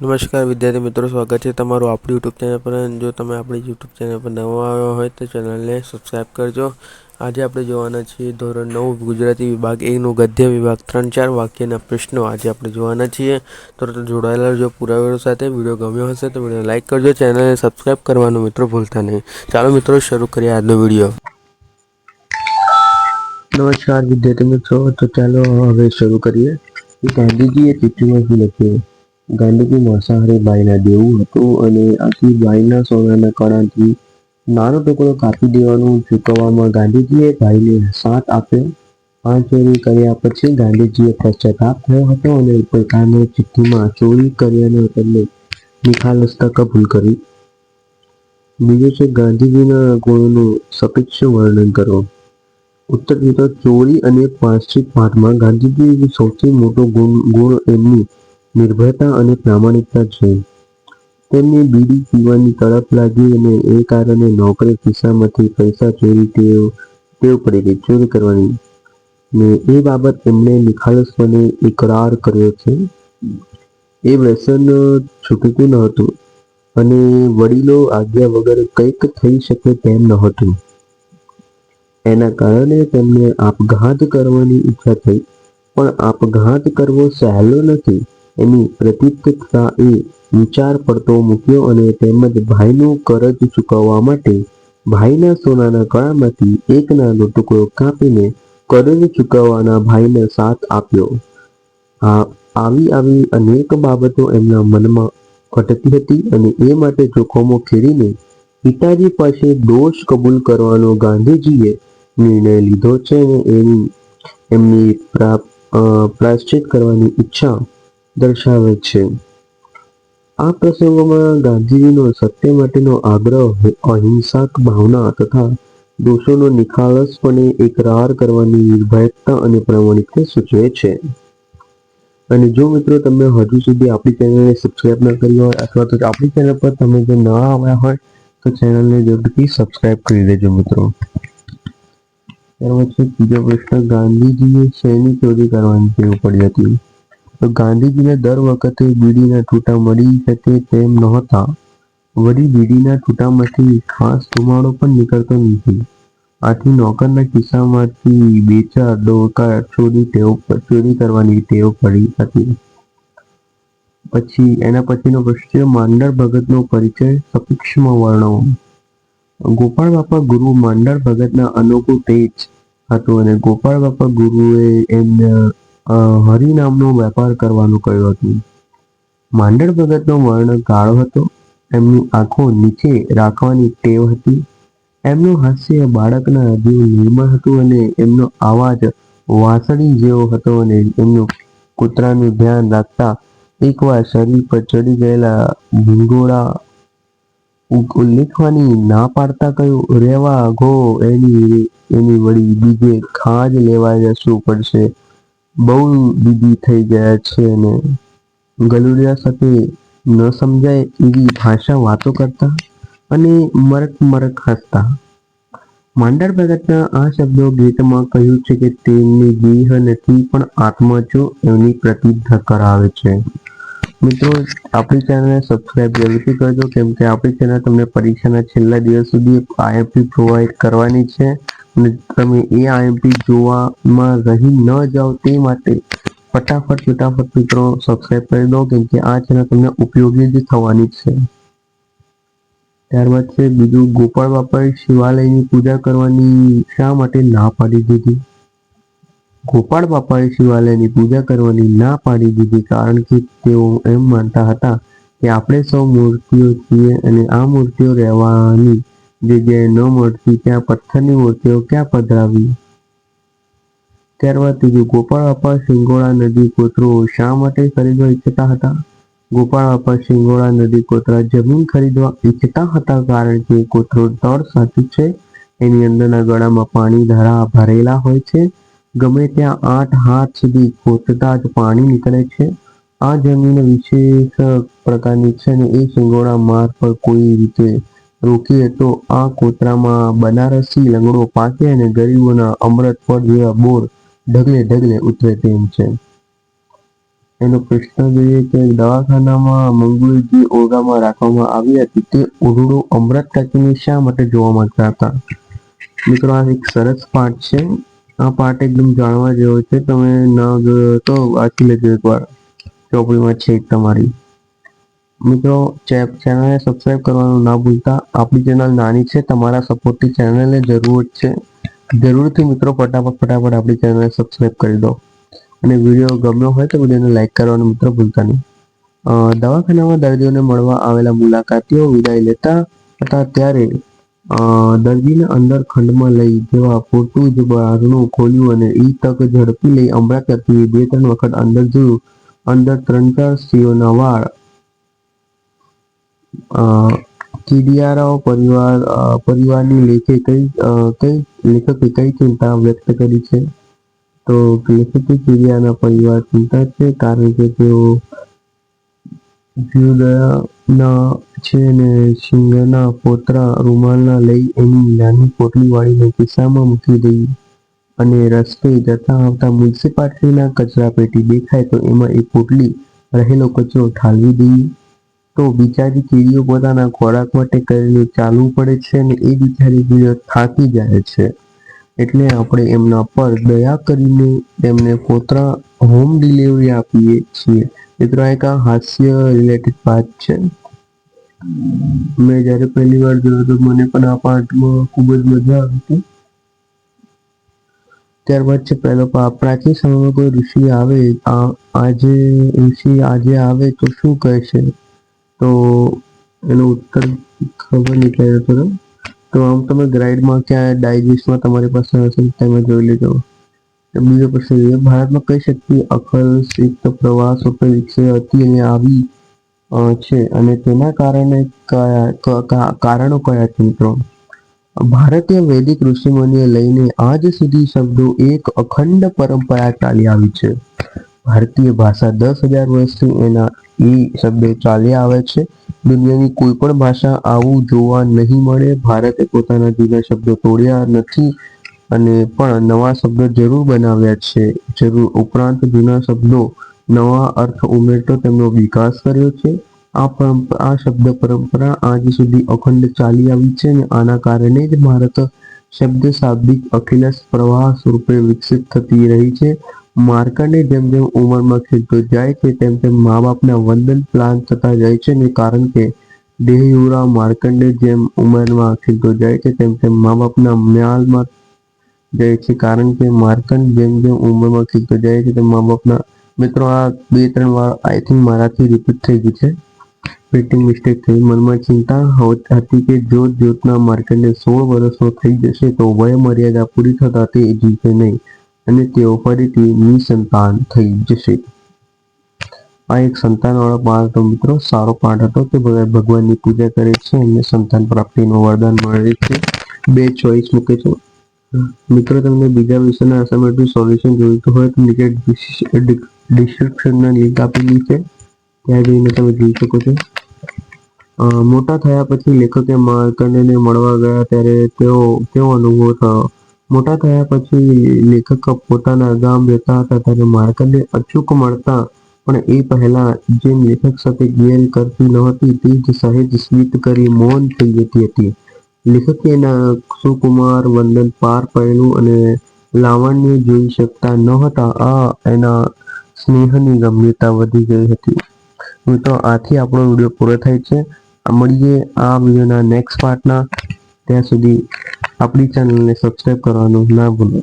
નમસ્કાર વિદ્યાર્થી મિત્રો, સ્વાગત છે તમારું આપણી યુટ્યુબ ચેનલ પર. જો તમે આપણી યુટ્યુબ ચેનલ પર નવા આવ્યા હોય તો ચેનલને સબસ્ક્રાઈબ કરજો. આજે આપણે જોવાના છીએ ધોરણ નવ, ગુજરાતી વિભાગ એકનું ગદ્ય વિભાગ ત્રણ ચાર વાક્યના પ્રશ્નો. આજે આપણે જોવાના છીએ. તો જોડાયેલા જો પુરાવેરો સાથે. વીડિયો ગમ્યો હશે તો વીડિયો લાઇક કરજો. ચેનલને સબસ્ક્રાઈબ કરવાનું મિત્રો ભૂલતા નહીં. ચાલો મિત્રો, શરૂ કરીએ આજનો વીડિયો. નમસ્કાર વિદ્યાર્થી મિત્રો, તો ચાલો હવે શરૂ કરીએ. ગાંધીજીએ ચિઠ્ઠીમાં શું લખ્યું. ગાંધીજી માંસાહારી બાઈના દેવું હતું અને આથી બાઈના સોનાના કણાથી નાનો ટુકડો કાપી દેવાનું ચૂકવવામાં ગાંધીજીએ ભાઈને સાથ આપ્યો. આ ચોરી કર્યા પછી ગાંધીજીએ પશ્ચાતાપ થયો હતો અને પોતાની ચિઠ્ઠીમાં ચોરી કર્યાને બદલે નિખાલસતા કબૂલ કરી. બીજું છે ગાંધીજીના ગુણોનું સપેક્ષ વર્ણન કરો. ઉત્તર ચોરી અને પાશ્ચિત પાઠમાં ગાંધીજી સૌથી મોટો ગુણ ગુણ એમની નિર્ભયતા અને પ્રામાણિકતા છે. તેમને બીડી પીવાની તડપ લાગી અને એ કારણે નોકરી ખિસ્સામાંથી પૈસા ચોરી તેઓ ટેવ પડી ચોરી કરવાની. ને એ બાબત એમણે નિખાલસપણે ઇકરાર કર્યો છે. એ વ્યસન છૂટતું ન હતું અને વડીલો આજ્ઞા વગર કંઈક થઈ શકે તેમ ન હતું. એના કારણે તેમને આપઘાત કરવાની ઈચ્છા થઈ, પણ આપઘાત કરવો સહેલો નથી. એની પ્રતિકતા એ વિચાર પડતો મૂક્યો અને તેમજ ભાઈનું કરજ ચૂકવવા માટે ભાઈના સોનાના કળામાંથી એક નાનો ટુકડો કાપીને કરજ ચૂકવવાના ભાઈને સાથ આપ્યો. આ આવી આવી અનેક બાબતો એમના મનમાં અટકી હતી અને એ માટે જોખમો ખેડીને પિતાજી પાસે દોષ કબૂલ કરવાનો ગાંધીજીએ નિર્ણય લીધો છે અને એની એમની પ્રાશ્ચિત કરવાની ઈચ્છા દર્શાવે છે. આ પ્રસંગોમાં ગાંધીજીનો સત્ય માટેનો આગ્રહ અહિંસક ભાવના તથા દોષોનો નિખાલસપણે એકરાર કરવાની નિર્ભયતા અને પ્રમાણિકતા સૂચવે છે. અને જો મિત્રો તમે હજુ સુધી આપણી ચેનલને સબસ્ક્રાઈબ ન કરી હોય અથવા તો આપણી ચેનલ પર તમે જો ન આવ્યા હોય, તો ચેનલને જરૂરથી સબસ્ક્રાઈબ કરી દેજો મિત્રો. ત્યાર પછી બીજો પ્રશ્ન, ગાંધીજીએ શેની ચોરી કરવાની ટેવ પડી હતી? તો ગાંધીજીને દર વખતે બીડીના ઠૂંઠા મળી શકે તેમ નહોતા. વળી બીડીના ઠૂંઠામાંથી ખાસ ધુમાડો પણ નીકળતો નથી. આથી નોકરના ખિસ્સામાંથી બે ચાર ડોકા ચોરી ટેવ ચોરી કરવાની ટેવ પડી હતી. પછી એના પછીનો પ્રશ્ન માંડર ભગતનો પરિચય સપક્ષમાં વર્ણવો ગોપાળ બાપા ગુરુ માંડર ભગતના અનોખું તેજ હતું અને ગોપાળ બાપા ગુરુએ એમને હરિ નામનો વેપાર કરવાનું કહ્યું હતું. માંડળ ભગતનો વર્ણ કાળો હતો. એમની આંખો નીચે રાખવાની ટેવ હતી. એમનું હાસ્ય બાળકના જેવું નિર્મળ હતું અને એમનો અવાજ વાંસળી જેવો હતો અને એમનું કૂતરાનું ધ્યાન રાખતા એકવાર શરીર પર ચડી ગયેલા ભૂંગોળા ઉલ્લેખવાની ના પાડતા કહ્યું, રેવા ઘો એની એની વળી બીજે ખાજ લેવા જશું પડશે. બહુ દીદી થઈ ગયા છે અને ગલુડિયા સાથે ન સમજાય એવી ભાષા વાતો કરતા અને મરક મરક હસતા. માંડર ભગતના આ શબ્દો ગીતમાં કહ્યું છે કે તેમની દેહ નથી, પણ આત્મા જો એની પ્રતિદ્ધ કરાવે છે. મિત્રો, આપણી ચેનલને સબસ્ક્રાઇબ જરૂરથી કરજો, કેમ કે આપણી ચેનલ તમને પરીક્ષાના છેલ્લા દિવસ સુધી આઈએમપી પ્રોવાઈડ કરવાની છે. તમે એ આઈએમપી જોવામાં રહી ન જાઓ તે માટે ફટાફટ ફટાફટ મિત્રો સબસ્ક્રાઈબ કરી દો, કેમ કે આ ચેનલ તમને ઉપયોગી જ થવાની છે. ત્યારબાદ છે બીજું ગોપાળ બાપાએ શિવાલયની પૂજા કરવાની શા માટે ના પાડી દીધી? ગોપાળ બાપાએ શિવાલયની પૂજા કરવાની ના પાડી દીધી કારણ કે તેઓ એમ માનતા હતા કે આપણે સૌ મૂર્તિઓ છીએ અને આ મૂર્તિઓ રહેવાની જગ્યાએ ન મળતી ત્યાં પથ્થરની મૂર્તિઓ ક્યાં પધરાવી? ત્યારબાદ ત્રીજું ગોપાળ બાપા સિંગોળા નદી કોતરો શા માટે ખરીદવા ઈચ્છતા હતા? ગોપાળ બાપા સિંગોળા નદી કોતરા જમીન ખરીદવા ઈચ્છતા હતા કારણ કે કોતરો તળ સાચું છે, એની અંદરના ગળામાં પાણી ધરા ભરેલા હોય છે. ગમે ત્યાં આઠ હાથ સુધી કોતતા જ પાણી નીકળે છે. આ જમીન વિશેષ પ્રકારની છે અને એ સિંગોળા માર્ગ પર કોઈ રીતે રોકીએ તો આ કોતરામાં બનારસી લંગડો પાકે અને ગરીબોના અમૃત ફળ જેવા બોર ઢગલે ઢગલે ઉતરે તેમ છે. એનો પ્રશ્ન જોઈએ કે દવાખાનામાં મંગુલજી ઓરડામાં રાખવામાં આવી હતી તે ઓરડું અમૃત કાકીને શા માટે જોવા માંગતા હતા? મિત્રો, આ એક સરસ પાઠ છે. આ પાઠ એકદમ જાણવા જેવો છે. તમે ના જોયો તો વાંચી લેજો એકવાર. ચોપડીમાં છે તમારી. મિત્રો ચેનલને સબસ્ક્રાઈબ કરવાનું ના ભૂલતા. આપણી ચેનલ નાની છે, તમારા સપોર્ટથી ચેનલને જરૂર છે. જરૂરથી મિત્રો, ફટાફટ ફટાફટ આપણી ચેનલને સબસ્ક્રાઇબ કરી દો. અને વીડિયો ગમ્યો હોય તો વિડીયોને લાઈક કરવાનું મિત્રો ભૂલતા નહીં. દવાખાનામાં દર્દીઓને મળવા આવેલા મુલાકાતીઓ વિદાય લેતા હતા ત્યારે દર્દીને અંદર ખંડમાં લઈ જેવા પોતું જ બારણું ખોલ્યું અને ઈ તક ઝડપી લઈ અમરા કરતી બે ત્રણ વખત અંદર જોયું. અંદર ત્રણ ચાર સ્ત્રીઓના વાળ કીડિયારાઓ પરિવાર પરિવારની લેખે કઈ કઈ લેખકે કઈ ચિંતા વ્યક્ત કરી છે? તો લેખકે કીડિયાના પરિવાર ચિંતા છે કારણ કે તેઓ જીવદયાના છે ને સિંહના પોતરા રૂમાલના લઈ એની નાની પોટલી વાળીને ખિસ્સામાં મૂકી દઈ અને રસ્તે જતા આવતા મ્યુનિસિપાલિટીના કચરા પેટી દેખાય તો એમાં એ પોટલી રહેલો કચરો ઠાલવી દઈ તો બિચારી કીડીઓ પોતાના ખોરાક માટે કરીને ચાલવું પડે છે અને એ બિચારી કીડીઓ થાકી જાય છે. એટલે આપણે એમના પર દયા કરીને તેમને પોતરા હોમ ડિલિવરી આપીએ છીએ. મિત્રો એક આ હાસ્ય રિલેટેડ વાત છે. મેં જ્યારે પહેલી વાર જોયો તો મને પણ આ પાઠમાં ખૂબ જ મજા આવી ત્યારબાદ છે, પહેલો પાઠ પ્રાચીન સમયમાં કોઈ ઋષિ આવે આજે ઋષિ આજે આવે તો શું કહે છે તો એનો ઉત્તર ખબર નહીં કયો હતો. તો આમ તમે ગ્રાઇડમાં ક્યાં ડાયજેસ્ટમાં તમારી પાસે હશે તમે જોઈ તો બીજો પ્રશ્ન છે ભારતમાં કઈ શક્તિ અકલ્પિત પ્રવાસ ઉપર વિકસી હતી અને આવી છે? અને તેના કારણે કયા કારણો કયા છે મિત્રો? ભારતીય વૈદિક ઋષિમુનિએ લઈને આજ સુધી શબ્દો એક અખંડ પરંપરા ચાલી આવી છે. ભારતીય ભાષા દસ હજાર વર્ષથી એના એ શબ્દો ચાલી આવે છે. દુનિયાની કોઈ પણ ભાષા આવું જોવા નહીં મળે. ભારતે પોતાના જૂના શબ્દો તોડ્યા નથી અને પણ નવા શબ્દો જરૂર બનાવ્યા છે. જરૂર ઉપરાંત જૂના શબ્દો નવા અર્થ ઉમેરતો તેમનો વિકાસ કર્યો છે. આ પરંપરા આ શબ્દ પરંપરા આજ સુધી અખંડ ચાલી આવી છે અને આના કારણે જ ભારત શબ્દ શાબ્દિક અખિલેશ પ્રવાહ સ્વરૂપે વિકસિત થતી રહી છે. માર્કંડે જેમ જેમ ઉંમરમાં ખીલતો જાય છે, તેમ તેમ મા બાપના વંદન પ્લાન થતા જાય છે ને કારણ કે દેહયુરા માર્કંડે જેમ ઉંમરમાં ખીલતો જાય છે, તેમ તેમ મા બાપના મ્યાલમાં જાય છે કારણ કે માર્કંડ જેમ જેમ ઉંમરમાં ખીલતો જાય છે, તેમ મા બાપના મિત્રો આ બે ત્રણ વાર આઈ થિંક મારાથી રિપીટ થઈ ગઈ છે. પ્રિન્ટિંગ મિસ્ટેક થઈ, મનમાં ચિંતા હોત- કે જોત જોતના માર્કંડે સોળ વર્ષનો થઈ જશે તો વય મર્યાદા પૂરી થતા તે જીવશે નહીં. અને તેઓ ફરીથી નિસંતાન થઈ જશે. આ એક સંતાનવાળો પાઠ હતો મિત્રો સારો પાઠ હતો બધા ભગવાનની પૂજા કરે છે એમને સંતાન પ્રાપ્તિનું વરદાન મળે છે. બે ચોઈસ મૂકે છે. મિત્રો, તમને બીજા વિષયના અસાઇનમેન્ટનું સોલ્યુશન જોઈતું હોય તો નીચે ડિસ્ક્રિપ્શનના લિંક આપેલી છે. ત્યાં જઈને તમે જોઈ શકો છો. મોટા થયા પછી લેખકે માર્કંડને મળવા ગયા ત્યારે તેઓ કેવો અનુભવ થયો મોટા થયા પછી લેખક પોતાના ગામ રહેતા હતા ત્યારે માર્કંડે અચૂક મળતા પણ એ પહેલા જેમ લેખક સાથે ગેલ કરતી નહોતી, તે જ સહેજ સ્મિત કરી મૌન થઈ જતી હતી. લેખકે એના સુકુમાર વંદન પાર પડેલું અને લાવણ્ય જોઈ શકતા ન હતા આ એના સ્નેહની ગંભીરતા વધી ગઈ હતી. મિત્રો, આથી આપણો વીડિયો પૂરો થાય છે. મળીએ આ વિડીયોના નેક્સ્ટ પાર્ટના ત્યાં સુધી આપણી ચેનલને સબસ્ક્રાઈબ કરવાનું ના ભૂલો.